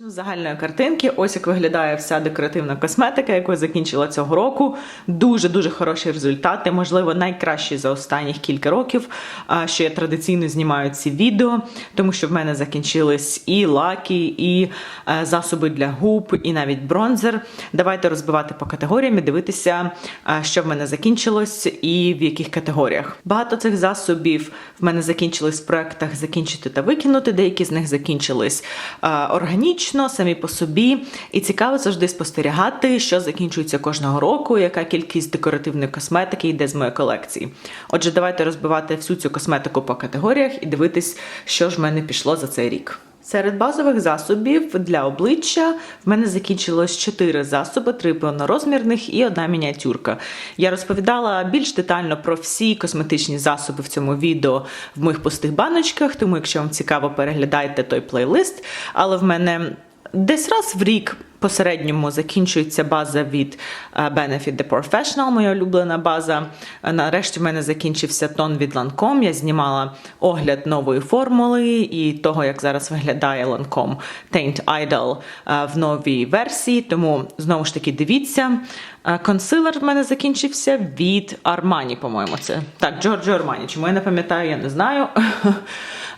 З загальної картинки. Ось як виглядає вся декоративна косметика, яку я закінчила цього року. Дуже дуже хороші результати, можливо, найкращі за останніх кілька років. Що я традиційно знімаю ці відео, тому що в мене закінчились і лаки, і е, засоби для губ, і навіть бронзер. Давайте розбивати по категоріям і дивитися, е, що в мене закінчилось і в яких категоріях. Багато цих засобів в мене закінчились в проектах закінчити та викинути. Деякі з них закінчились е, органічно, самі по собі. І цікаво завжди спостерігати, що закінчується кожного року, яка кількість декоративної косметики йде з моєї колекції. Отже, давайте розбивати всю цю косметику по категоріях і дивитись, що ж в мене пішло за цей рік. Серед базових засобів для обличчя в мене закінчилось 4 засоби, 3 повнорозмірних і одна мініатюрка. Я розповідала більш детально про всі косметичні засоби в цьому відео в моїх пустих баночках, тому якщо вам цікаво, переглядайте той плейлист. Але в мене десь раз в рік посередньому закінчується база від е, Benefit The Professional, моя улюблена база. Е, Нарешті в мене закінчився тон від Lancome. Я знімала огляд нової формули і того, як зараз виглядає Lancome Taint Idol е, в новій версії. Тому знову ж таки дивіться. Консилер в мене закінчився від Armani, по-моєму. Це так, Giorgio Armani. Чому я не пам'ятаю, я не знаю.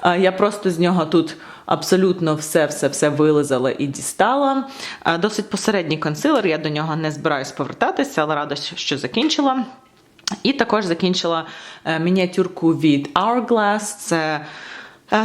Е, Я просто з нього тут абсолютно все, все, все вилизала і дістала. Е, Досить посередній консилер, я до нього не збираюсь повертатися, але рада, що закінчила. І також закінчила е, мініатюрку від Hourglass. Це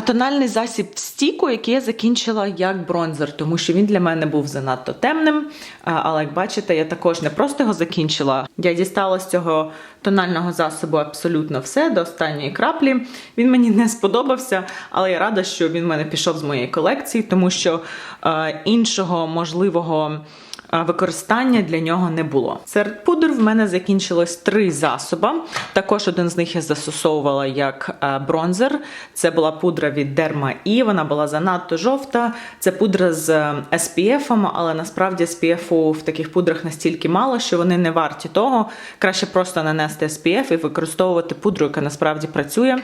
тональний засіб в стіку, який я закінчила як бронзер, тому що він для мене був занадто темним. Е, Але як бачите, я також не просто його закінчила. Я дістала з цього тонального засобу абсолютно все до останньої краплі. Він мені не сподобався, але я рада, що він в мене пішов з моєї колекції, тому що е, іншого можливого. Використання для нього не було. Серед пудр в мене закінчилось три засоби. Також один з них я застосовувала як е, бронзер. Це була пудра від Derma E, Вона була занадто жовта. Це пудра з е, SPF, але насправді SPF в таких пудрах настільки мало, що вони не варті того. Краще просто нанести SPF і використовувати пудру, яка насправді працює.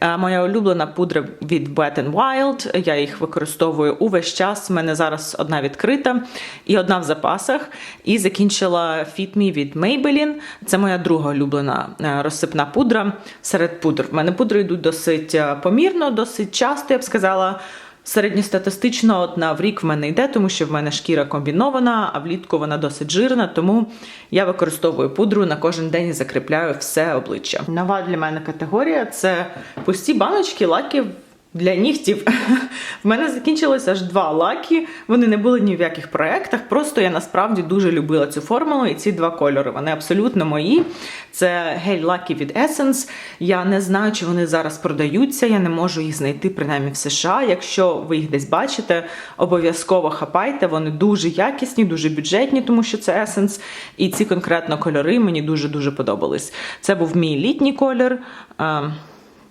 Е, Моя улюблена пудра від Wet n Wild. Я їх використовую увесь час. У мене зараз одна відкрита і одна в запасах. І закінчила Fit Me від Maybelline. Це моя друга улюблена е, розсипна пудра серед пудр. В мене пудри йдуть досить е, помірно, досить часто, я б сказала. Середньостатистично одна в рік в мене йде, тому що в мене шкіра комбінована, а влітку вона досить жирна, тому я використовую пудру на кожен день і закріпляю все обличчя. Нова для мене категорія це пусті баночки лаків для нігтів. В мене закінчилось аж два лаки. Вони не були ні в яких проєктах. Просто я насправді дуже любила цю формулу і ці два кольори. Вони абсолютно мої. Це гель-лаки від Essence. Я не знаю, чи вони зараз продаються. Я не можу їх знайти, принаймні в США. Якщо ви їх десь бачите, обов'язково хапайте. Вони дуже якісні, дуже бюджетні, тому що це Essence. І ці конкретно кольори мені дуже-дуже подобались. Це був мій літній колір.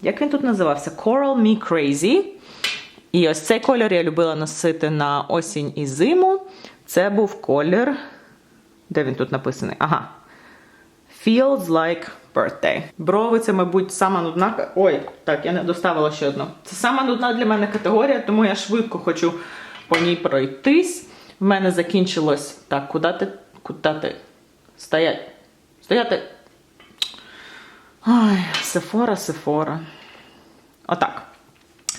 Як він тут називався? Coral Me Crazy. І ось цей колір я любила носити на осінь і зиму. Це був колір. Де він тут написаний? Ага. Feels like birthday. Брови це, мабуть, сама нудна. Ой, так, я не доставила ще одну. Це сама нудна для мене категорія, тому я швидко хочу по ній пройтись. В мене закінчилось. Так, куди ти? Куди ти? Стоять. Стояти. Ой, Сефора, Сефора. Отак.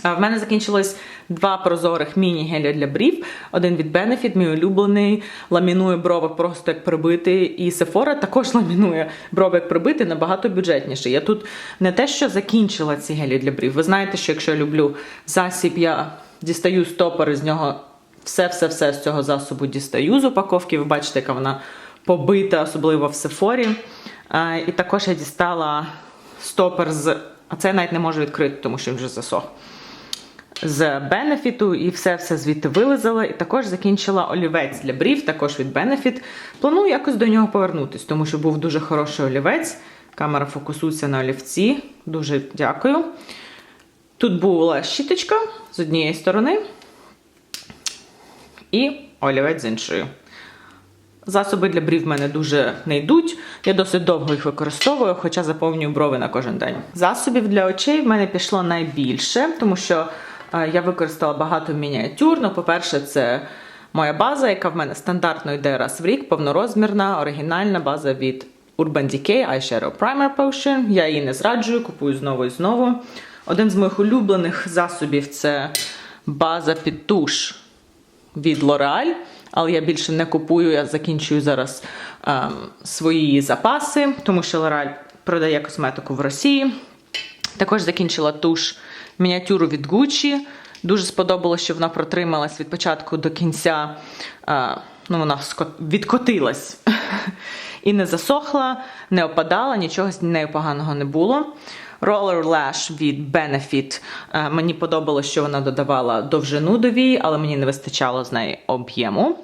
В мене закінчилось два прозорих міні-геля для брів. Один від Benefit, мій улюблений, ламінує брови просто як прибити. І Sephora також ламінує брови як прибити, набагато бюджетніше. Я тут не те, що закінчила ці гелі для брів. Ви знаєте, що якщо я люблю засіб, я дістаю стопор з нього все-все-все з цього засобу дістаю з упаковки. Ви бачите, яка вона побита, особливо в Сефорі. І також я дістала стопор з. А це я навіть не можу відкрити, тому що він вже засох. З Бенефіту і все-все звідти вилизала. І також закінчила олівець для брів, також від Benefit. Планую якось до нього повернутись, тому що був дуже хороший олівець. Камера фокусується на олівці. Дуже дякую. Тут була щіточка з однієї сторони і олівець з іншої. Засоби для брів в мене дуже не йдуть. Я досить довго їх використовую, хоча заповнюю брови на кожен день. Засобів для очей в мене пішло найбільше, тому що Е, Я використала багато мініатюр. Ну, по-перше, це моя база, яка в мене стандартно йде раз в рік, повнорозмірна, оригінальна база від Urban Decay Eyeshadow Primer Potion. Я її не зраджую, купую знову і знову. Один з моїх улюблених засобів це база під туш від L'Oreal, але я більше не купую, я закінчую зараз ем, свої запаси, тому що L'Oreal продає косметику в Росії. Також закінчила туш мініатюру від Gucci. Дуже сподобалося, що вона протрималась від початку до кінця. Е, ну, вона відкотилась і не засохла, не опадала, нічого з нею поганого не було. Roller Lash від Benefit. Е, Мені подобалося, що вона додавала довжину до вій, але мені не вистачало з неї об'єму.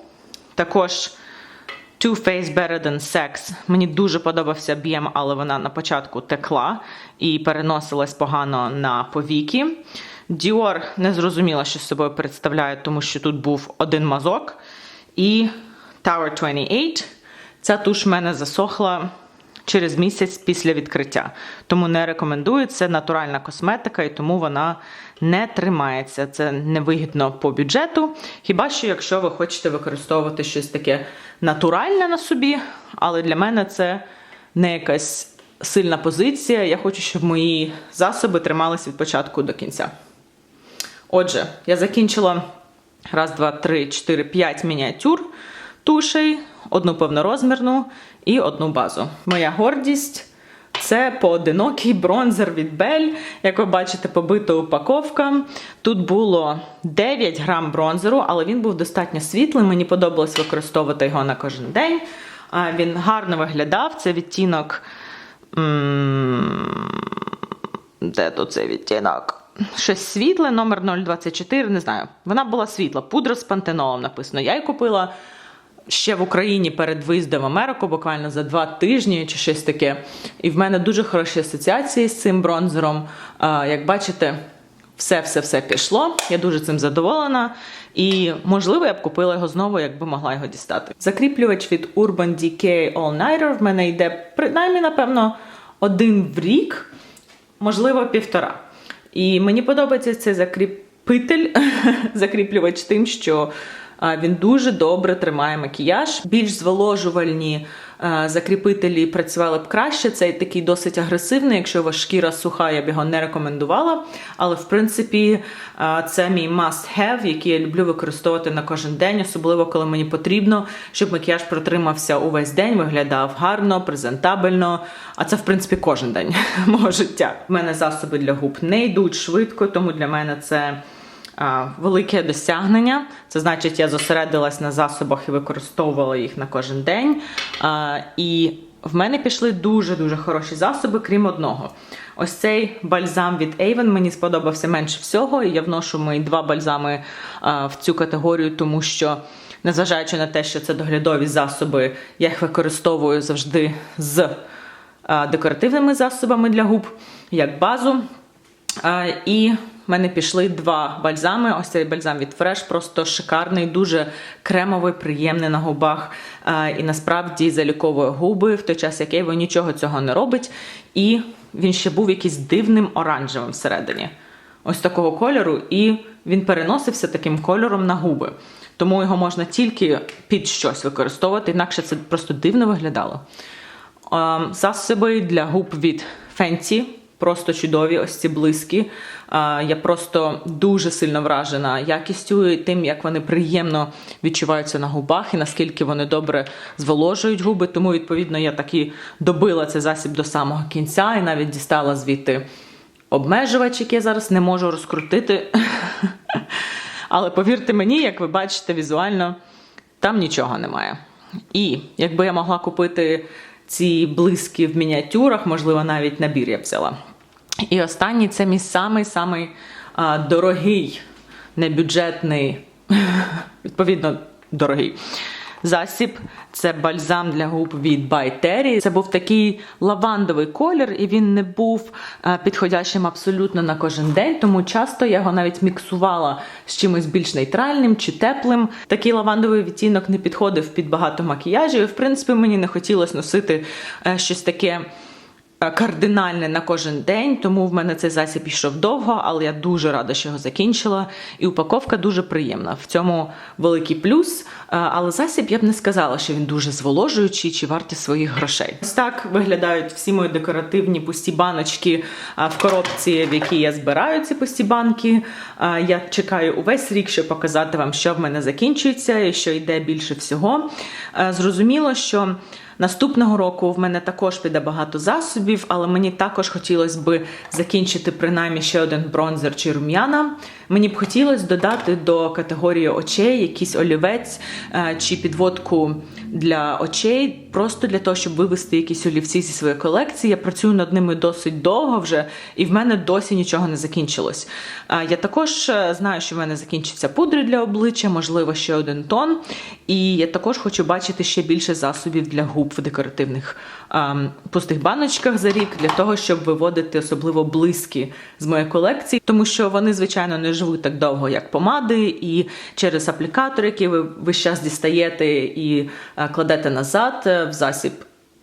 Також Too Faced Better Than Sex. Мені дуже подобався об'єм, але вона на початку текла і переносилась погано на повіки. Dior не зрозуміла, що з собою представляє, тому що тут був один мазок. І Tower 28. Ця туш в мене засохла через місяць після відкриття. Тому не рекомендую. Це натуральна косметика, і тому вона не тримається. Це невигідно по бюджету. Хіба що, якщо ви хочете використовувати щось таке натуральне на собі, але для мене це не якась сильна позиція. Я хочу, щоб мої засоби трималися від початку до кінця. Отже, я закінчила раз, два, три, чотири, п'ять мініатюр тушей, одну повнорозмірну і одну базу. Моя гордість це поодинокий бронзер від Bell. Як ви бачите, побита упаковка. Тут було 9 грам бронзеру, але він був достатньо світлий. Мені подобалось використовувати його на кожен день. Він гарно виглядав. Це відтінок. Де тут цей відтінок? Щось світле, номер 024, не знаю. Вона була світла, пудра з пантенолом написано. Я її купила ще в Україні перед виїздом в Америку, буквально за два тижні чи щось таке. І в мене дуже хороші асоціації з цим бронзером. Як бачите, все-все-все пішло. Я дуже цим задоволена. І, можливо, я б купила його знову, якби могла його дістати. Закріплювач від Urban Decay All Nighter в мене йде принаймні, напевно, один в рік, можливо, півтора. І мені подобається цей закріпитель, закріплювач тим, що він дуже добре тримає макіяж. Більш зволожувальні закріпителі працювали б краще. Цей такий досить агресивний. Якщо у вас шкіра суха, я б його не рекомендувала. Але в принципі, це мій must-have, який я люблю використовувати на кожен день, особливо коли мені потрібно, щоб макіяж протримався увесь день, виглядав гарно, презентабельно. А це, в принципі, кожен день мого життя. У мене засоби для губ не йдуть швидко, тому для мене це велике досягнення. Це значить, я зосередилась на засобах і використовувала їх на кожен день. І в мене пішли дуже-дуже хороші засоби, крім одного. Ось цей бальзам від Avon мені сподобався менше всього, і я вношу мої два бальзами в цю категорію, тому що. Незважаючи на те, що це доглядові засоби, я їх використовую завжди з декоративними засобами для губ, як базу. І в мене пішли два бальзами. Ось цей бальзам від Fresh, просто шикарний, дуже кремовий, приємний на губах. І насправді заліковує губи, в той час як Avon нічого цього не робить. І він ще був якийсь дивним оранжевим всередині. Ось такого кольору, і він переносився таким кольором на губи. Тому його можна тільки під щось використовувати, інакше це просто дивно виглядало. Ем, Засоби для губ від Fenty. Просто чудові, ось ці. Е, Я просто дуже сильно вражена якістю і тим, як вони приємно відчуваються на губах і наскільки вони добре зволожують губи. Тому, відповідно, я таки добила цей засіб до самого кінця і навіть дістала звідти обмежувач, який я зараз не можу розкрутити. Але повірте мені, як ви бачите візуально, там нічого немає. І якби я могла купити ці блиски в мініатюрах, можливо, навіть набір я взяла. І останній це мій самий-самий дорогий, небюджетний, відповідно, дорогий засіб. Це бальзам для губ від Terry. Це був такий лавандовий колір, і він не був підходящим абсолютно на кожен день, тому часто я його навіть міксувала з чимось більш нейтральним чи теплим. Такий лавандовий відтінок не підходив під багато макіяжів. І, в принципі, мені не хотілося носити е, щось таке кардинальне на кожен день, тому в мене цей засіб пішов довго, але я дуже рада, що його закінчила. І упаковка дуже приємна. В цьому великий плюс. Е, Але засіб я б не сказала, що він дуже зволожуючий чи вартий своїх грошей. Ось так виглядають всі мої декоративні пусті баночки в коробці, в якій я збираю ці пусті банки. Я чекаю увесь рік, щоб показати вам, що в мене закінчується і що йде більше всього. Е, Зрозуміло, що. Наступного року в мене також піде багато засобів, але мені також хотілося б закінчити принаймні ще один бронзер чи рум'яна. Мені б хотілося додати до категорії очей якийсь олівець е, чи підводку для очей, просто для того, щоб вивести якісь олівці зі своєї колекції. Я працюю над ними досить довго вже, і в мене досі нічого не закінчилось. Я також е, знаю, що в мене закінчаться пудри для обличчя, можливо, ще один тон. І я також хочу бачити ще більше засобів для губ в декоративних ем, пустих баночках за рік, для того, щоб виводити особливо блиски з моєї колекції, тому що вони, звичайно, не живуть так довго, як помади, і через аплікатор, який ви весь час дістаєте і кладете назад е, в засіб.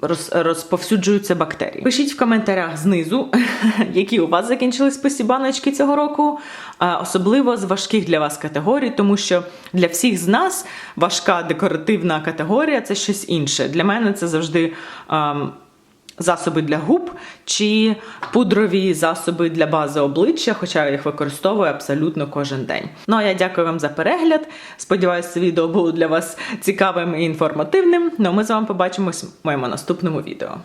роз- Розповсюджуються бактерії. Пишіть в коментарях знизу, які у вас закінчились посібаночки цього року, особливо з важких для вас категорій, тому що для всіх з нас важка декоративна категорія це щось інше. Для мене це завжди. ем, Засоби для губ чи пудрові засоби для бази обличчя, хоча я їх використовую абсолютно кожен день. Ну а я дякую вам за перегляд. Сподіваюся, це відео було для вас цікавим і інформативним. Ну а ми з вами побачимось в моєму наступному відео.